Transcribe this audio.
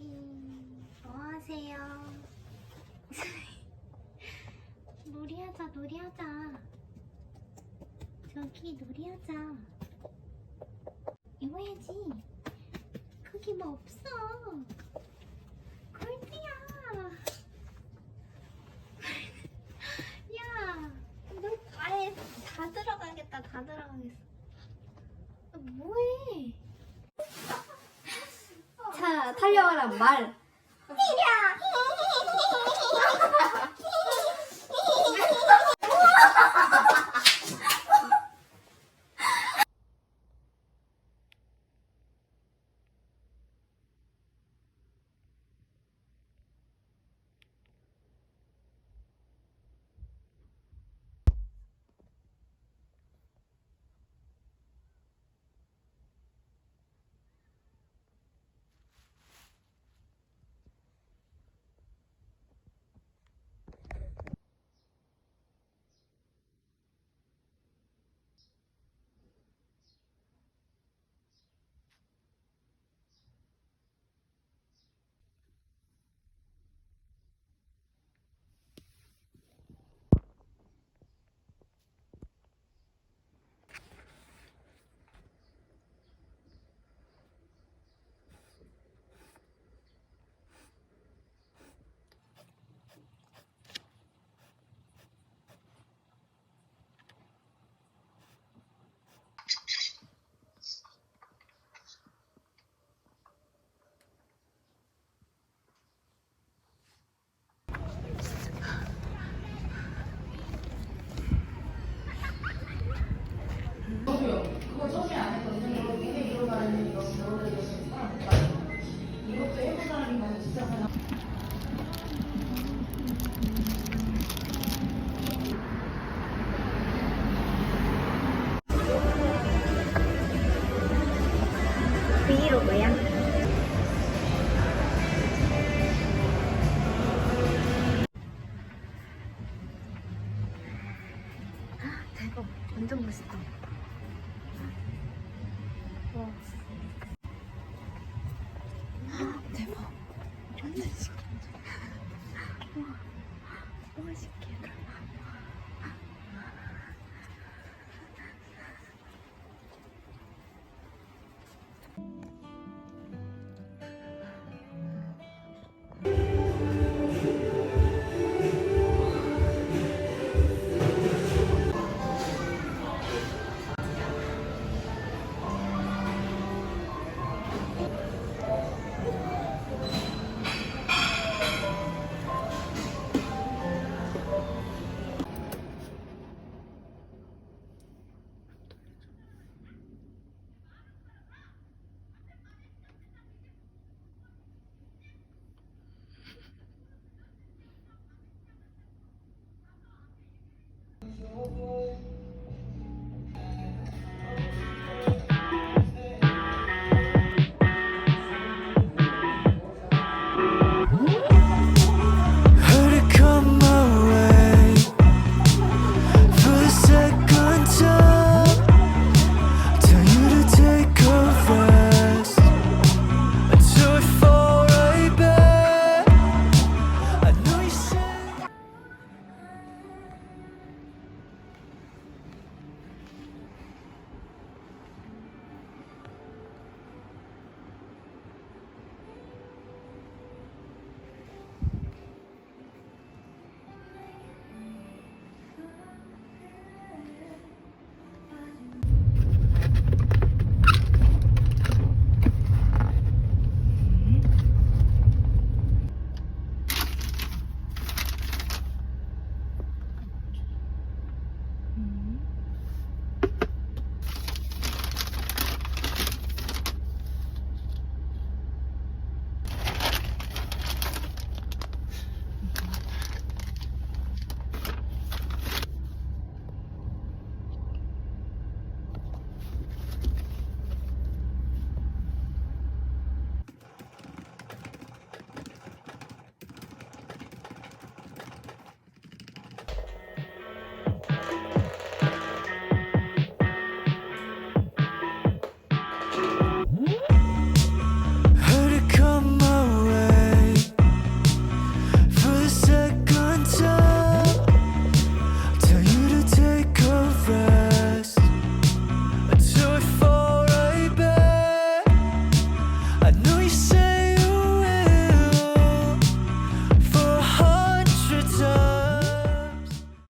저기 뭐 하세요? 놀이하자 놀이하자. 저기 놀이하자. 이거 해야지. 거기 뭐 없어. 골드야. 야 너 아예 다 들어가겠다 다 들어가겠어. 너 뭐해 자, 달려와라 말. 브이로그야? 대박. 완전 멋있다. 와 You.